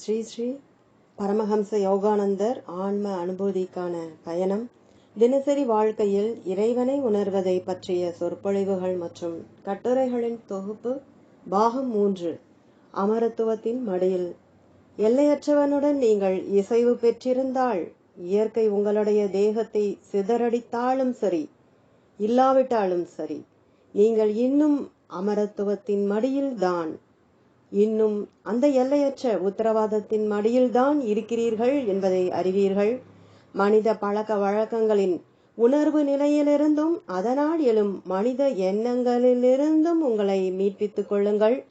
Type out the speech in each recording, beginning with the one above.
ஸ்ரீ ஸ்ரீ பரமஹம்ச யோகானந்தர் ஆன்ம அனுபூதிக்கான பயணம். தினசரி வாழ்க்கையில் இறைவனை உணர்வதை பற்றிய சொற்பொழிவுகள் மற்றும் கட்டுரைகளின் தொகுப்பு பாகம் மூன்று அமரத்துவத்தின் மடியில். எல்லையற்றவனுடன் நீங்கள் இசைவு பெற்றிருந்தால் இயற்கை உங்களுடைய தேகத்தை சிதறடித்தாலும் சரி இல்லாவிட்டாலும் சரி நீங்கள் இன்னும் அமரத்துவத்தின் மடியில்தான். இன்னும் அந்த எல்லையற்ற உத்தரவாதத்தின் மடியில்தான் இருக்கிறீர்கள் என்பதை அறிவீர்கள். மனித பழக்க வழக்கங்களின் உணர்வு நிலையிலிருந்தும் அதனால் எழும் மனித எண்ணங்களிலிருந்தும் உங்களை மீட்பித்துக் கொள்ளுங்கள்.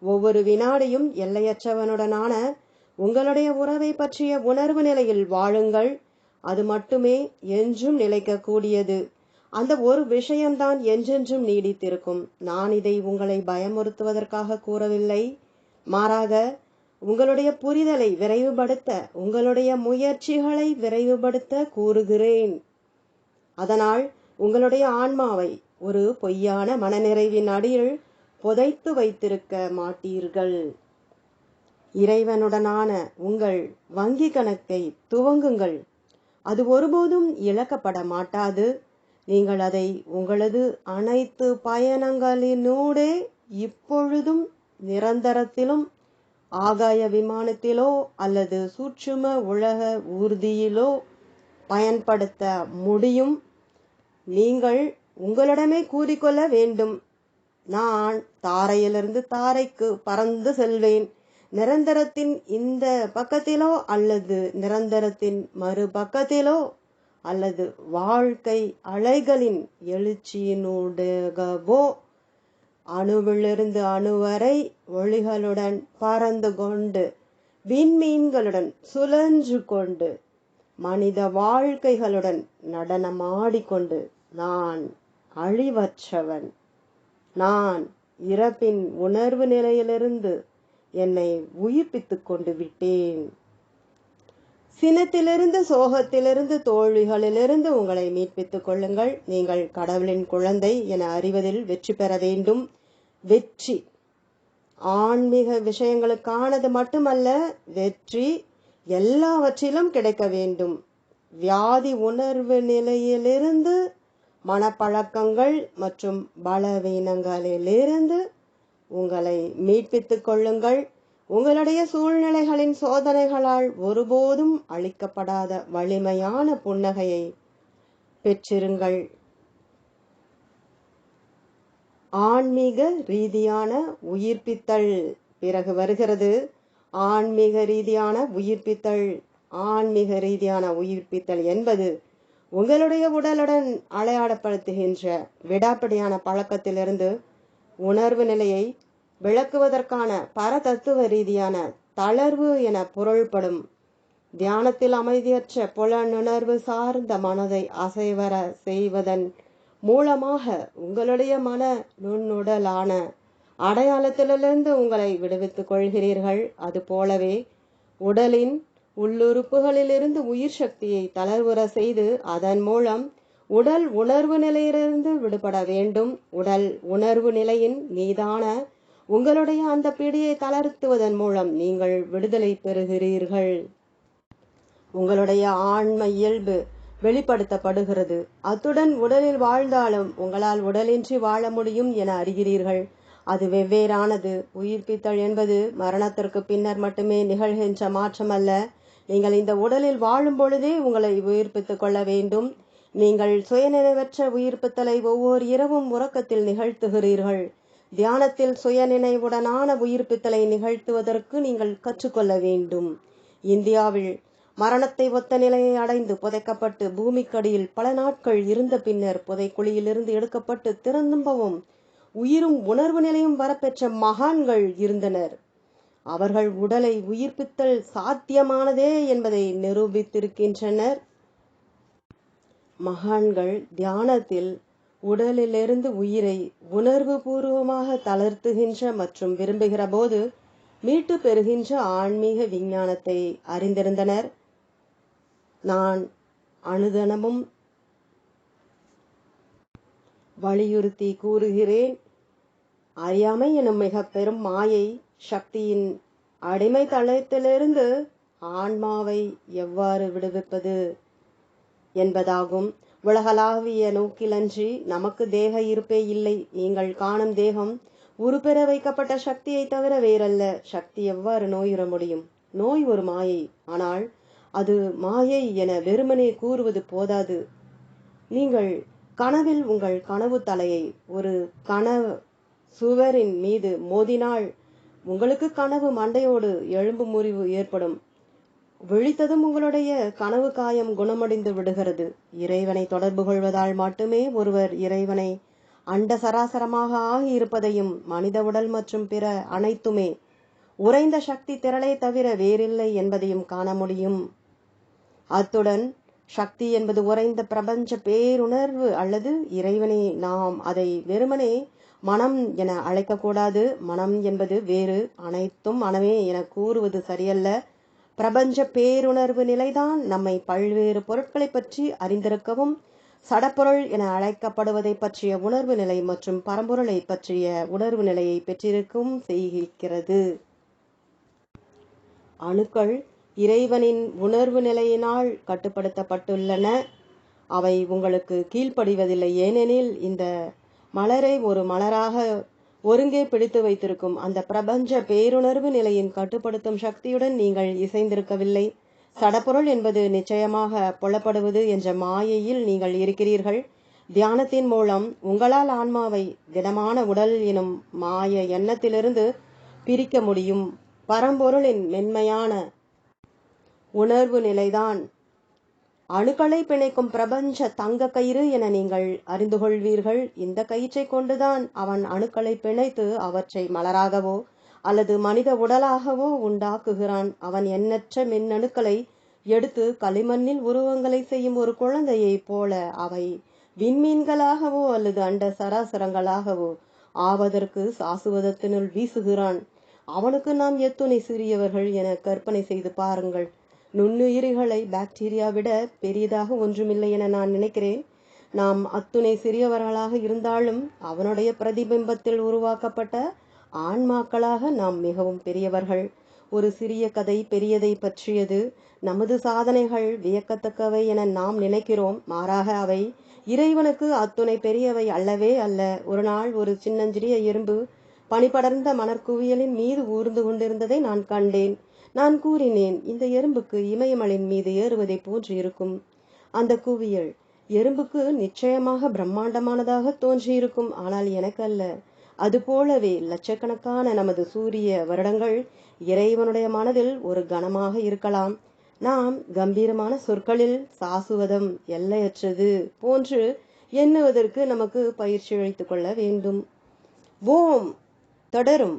ஒவ்வொரு வினாடியும் எல்லையற்றவனுடனான உங்களுடைய உறவை பற்றிய உணர்வு நிலையில் வாழுங்கள். அது மட்டுமே என்றும் நிலைக்கக்கூடியது. அந்த ஒரு விஷயம்தான் என்றென்றும் நீடித்திருக்கும். நான் இதை உங்களை பயமுறுத்துவதற்காக கூறவில்லை. மாறாக உங்களுடைய புரிதலை விரைவுபடுத்த உங்களுடைய முயற்சிகளை விரைவுபடுத்த கூறுகிறேன். அதனால் உங்களுடைய ஆன்மாவை ஒரு பொய்யான மனநிறைவின் அடியில் புதைத்து வைத்திருக்க மாட்டீர்கள். இறைவனுடனான உங்கள் வங்கி கணக்கை துவங்குங்கள். அது ஒருபோதும் இழக்கப்பட மாட்டாது. நீங்கள் அதை உங்களது அனைத்து பயணங்களினூடே இப்பொழுதும் நிரந்தரத்திலும் ஆகாய விமானத்திலோ அல்லது சூட்சும உலக ஊர்தியிலோ பயன்படுத்த முடியும். நீங்கள் உங்களிடமே கூறிக்கொள்ள வேண்டும். நான் தாரையிலிருந்து தாரைக்கு பறந்து செல்வேன். நிரந்தரத்தின் இந்த பக்கத்திலோ அல்லது நிரந்தரத்தின் மறு பக்கத்திலோ அல்லது வாழ்க்கை அலைகளின் எழுச்சியினூடாகவோ அணுவிலிருந்து அணு வரை ஒளிகளுடன் பறந்து கொண்டு விண்மீன்களுடன் சுழன்று கொண்டு மனித வாழ்க்கைகளுடன் நடனமாடிக்கொண்டு நான் அழிவற்றவன். நான் இறப்பின் உணர்வு நிலையிலிருந்து என்னை உயிர்ப்பித்துக் கொண்டு விட்டேன். சினத்திலிருந்து சோகத்திலிருந்து தோல்விகளிலிருந்து உங்களை மீட்பித்துக் கொள்ளுங்கள். நீங்கள் கடவுளின் குழந்தை என அறிவதில் வெற்றி பெற வேண்டும். வெற்றி. ஆன்மீக விஷயங்களுக்கானது மட்டுமல்ல வெற்றி எல்லாவற்றிலும் கிடைக்க வேண்டும். வியாதி உணர்வு நிலையிலிருந்து மனப்பழக்கங்கள் மற்றும் பலவீனங்களிலிருந்து உங்களை மீட்பித்துக் கொள்ளுங்கள். உங்களுடைய சூழ்நிலைகளின் சோதனைகளால் ஒருபோதும் அளிக்கப்படாத வலிமையான புன்னகையை பெற்றிருங்கள். ஆன்மீக ரீதியான உயிர்ப்பித்தல் பிறகு வருகிறது. ஆன்மீக ரீதியான உயிர்ப்பித்தல் ஆன்மீக ரீதியான உயிர்ப்பித்தல் என்பது உங்களுடைய உடலுடன் அடையாளப்படுத்துகின்ற விடாப்படியான பழக்கத்திலிருந்து உணர்வு நிலையை விளக்குவதற்கான பரதத்துவ ரீதியான தளர்வு என பொருள்படும். தியானத்தில் அமைதியற்ற புலனுணர்வு சார்ந்த மனதை அசைவர செய்வதன் மூலமாக உங்களுடைய மன நுண்ணுடலான அடையாளத்திலிருந்து உங்களை விடுவித்துக் கொள்கிறீர்கள். அது போலவே உடலின் உள்ளுறுப்புகளிலிருந்து உயிர் சக்தியை தளர்வுற செய்து அதன் மூலம் உடல் உணர்வு நிலையிலிருந்து விடுபட வேண்டும். உடல் உணர்வு நிலையின் மீதான உங்களுடைய அந்த பிடியை தளர்த்துவதன் மூலம் நீங்கள் விடுதலை பெறுகிறீர்கள். உங்களுடைய ஆன்ம இயல்பு வெளிப்படுத்தப்படுகிறது. அத்துடன் உடலில் வாழ்ந்தாலும் உங்களால் உடலின்றி வாழ முடியும் என அறிகிறீர்கள். அது வெவ்வேறானது. உயிர்ப்பித்தல் என்பது மரணத்திற்கு பின்னர் மட்டுமே நிகழ்கின்ற மாற்றம் அல்ல நீங்கள் இந்த உடலில் வாழும் பொழுதே உங்களை உயிர்ப்பித்துக் கொள்ள வேண்டும். நீங்கள் சுயநினைவற்ற உயிர்ப்பித்தலை ஒவ்வொரு இரவும் உறக்கத்தில் நிகழ்த்துகிறீர்கள். தியானத்தில் சுயநினைவுடனான உயிர்ப்பித்தலை நிகழ்த்துவதற்கு நீங்கள் கற்றுக்கொள்ள வேண்டும். இந்தியாவில் மரணத்தை ஒத்த நிலையை அடைந்து புதைக்கப்பட்டு பூமிக்கடியில் பல நாட்கள் இருந்த பின்னர் புதைக்குழியிலிருந்து எடுக்கப்பட்டு திறந்தும்பவும் உயிரும் உணர்வு நிலையும் வரப்பெற்ற மகான்கள் இருந்தனர். அவர்கள் உடலை உயிர்ப்பித்தல் சாத்தியமானதே என்பதை நிரூபித்திருக்கின்றனர். மகான்கள் தியானத்தில் உடலிலிருந்து உயிரை உணர்வு பூர்வமாக தளர்த்துகின்ற மற்றும் விரும்புகிற போது மீட்டு பெறுகின்ற ஆன்மீக விஞ்ஞானத்தை அறிந்திருந்தனர். நான் அனுதனமும் வலியுறுத்தி கூறுகிறேன் அறியாமை எனும் மிக பெரும் மாயை சக்தியின் அடிமை தளத்திலிருந்து ஆன்மாவை எவ்வாறு விடுவிப்பது என்பதாகும். உலகளாவிய நோக்கிலன்றி நமக்கு தேக இருப்பே இல்லை. நீங்கள் காணும் தேகம் உருப்பெற வைக்கப்பட்ட சக்தியை தவிர வேறல்ல. சக்தி எவ்வாறு நோயுற முடியும்? நோய் ஒரு மாயை. ஆனால் அது மாயை என வெறுமனே கூறுவது போதாது. நீங்கள் கனவில் உங்கள் கனவு தலையை ஒரு கனவு சுவரின் மீது மோதினால் உங்களுக்கு கனவு மண்டையோடு எலும்பு முறிவு ஏற்படும். விழித்ததும் உங்களுடைய கனவு காயம் குணமடைந்து விடுகிறது. இறைவனை தொடர்பு கொள்வதால் மட்டுமே ஒருவர் இறைவனை அண்ட சராசரமாக ஆகி இருப்பதையும் மனித உடல் மற்றும் பிற அனைத்துமே உறைந்த சக்தி திரளை தவிர வேறில்லை என்பதையும் காண முடியும். அத்துடன் சக்தி என்பது உறைந்த பிரபஞ்ச பேருணர்வு அல்லது இறைவனை நாம் அதை வெறுமனே மனம் என அழைக்கக்கூடாது. மனம் என்பது வேறு அனைத்தும் மனமே என கூறுவது சரியல்ல. பிரபஞ்ச பேருணர்வு நிலைதான் நம்மை பல்வேறு பொருட்களை பற்றி அறிந்திருக்கவும் சடப்பொருள் என அழைக்கப்படுவதை பற்றிய உணர்வு நிலை மற்றும் பரம்பொருளை பற்றிய உணர்வு நிலையை பெற்றிருக்கும் செய்கிறது. அணுக்கள் இறைவனின் உணர்வு நிலையினால் கட்டுப்படுத்தப்பட்டுள்ளன. அவை உங்களுக்கு கீழ்ப்படிவதில்லை. ஏனெனில் இந்த மலரை ஒரு மலராக ஒருங்கே பிடித்து வைத்திருக்கும் அந்த பிரபஞ்ச பேருணர்வு நிலையின் கட்டுப்படுத்தும் சக்தியுடன் நீங்கள் இசைந்திருக்கவில்லை. சடப்பொருள் என்பது நிச்சயமாக புலப்படுவது என்ற மாயையில் நீங்கள் இருக்கிறீர்கள். தியானத்தின் மூலம் உங்களால் ஆன்மாவை திடமான உடல் எனும் மாய எண்ணத்திலிருந்து பிரிக்க முடியும். பரம்பொருளின் மென்மையான உணர்வு நிலைதான் அணுக்களை பிணைக்கும் பிரபஞ்ச தங்க கயிறு என நீங்கள் அறிந்து கொள்வீர்கள் இந்த கயிற்றை கொண்டுதான் அவன் அணுக்களை பிணைத்து அவற்றை மலராகவோ அல்லது மனித உடலாகவோ உண்டாக்குகிறான். அவன் எண்ணற்ற மின்னணுக்களை எடுத்து களிமண்ணில் உருவங்களை செய்யும் ஒரு குழந்தையைப் போல அவை விண்மீன்களாகவோ அல்லது அண்ட சராசரங்களாகவோ ஆவதற்கு சாசுவதத்தினுள் வீசுகிறான். அவனுக்கு நாம் எத்துணை சிறியவர்கள் என கற்பனை செய்து பாருங்கள். நுண்ணுயிரிகளை பாக்டீரியா விட பெரியதாக ஒன்றுமில்லை என நான் நினைக்கிறேன். நாம் அத்துணை சிறியவர்களாக இருந்தாலும் அவனுடைய பிரதிபிம்பத்தில் உருவாக்கப்பட்ட ஆன்மாக்களாக நாம் மிகவும் பெரியவர்கள். ஒரு சிறிய கதை பெரியதை பற்றியது. நமது சாதனைகள் வியக்கத்தக்கவை என நாம் நினைக்கிறோம். மாறாக அவை இறைவனுக்கு அத்துணை பெரியவை அல்லவே அல்ல. ஒரு நாள் ஒரு சின்னஞ்சிறிய எறும்பு பனிபடர்ந்த மணற்குவியலின் மீது ஊர்ந்து கொண்டிருந்ததை நான் கண்டேன். நான் கூறினேன் இந்த எறும்புக்கு இமயமலின் மீது ஏறுவதை போன்று இருக்கும். அந்த குவியல் எறும்புக்கு நிச்சயமாக பிரம்மாண்டமானதாக தோன்றியிருக்கும் ஆனால் எனக்கு அல்ல அதுபோலவே லட்சக்கணக்கான நமது சூரிய வருடங்கள் இறைவனுடைய மனதில் ஒரு கணமாக இருக்கலாம். நாம் கம்பீரமான சொற்களில் சாசுவதம் எல்லையற்றது போன்று எண்ணுவதற்கு நமக்கு பயிற்சி அளித்துக் கொள்ள வேண்டும். ஓம்! தொடரும்.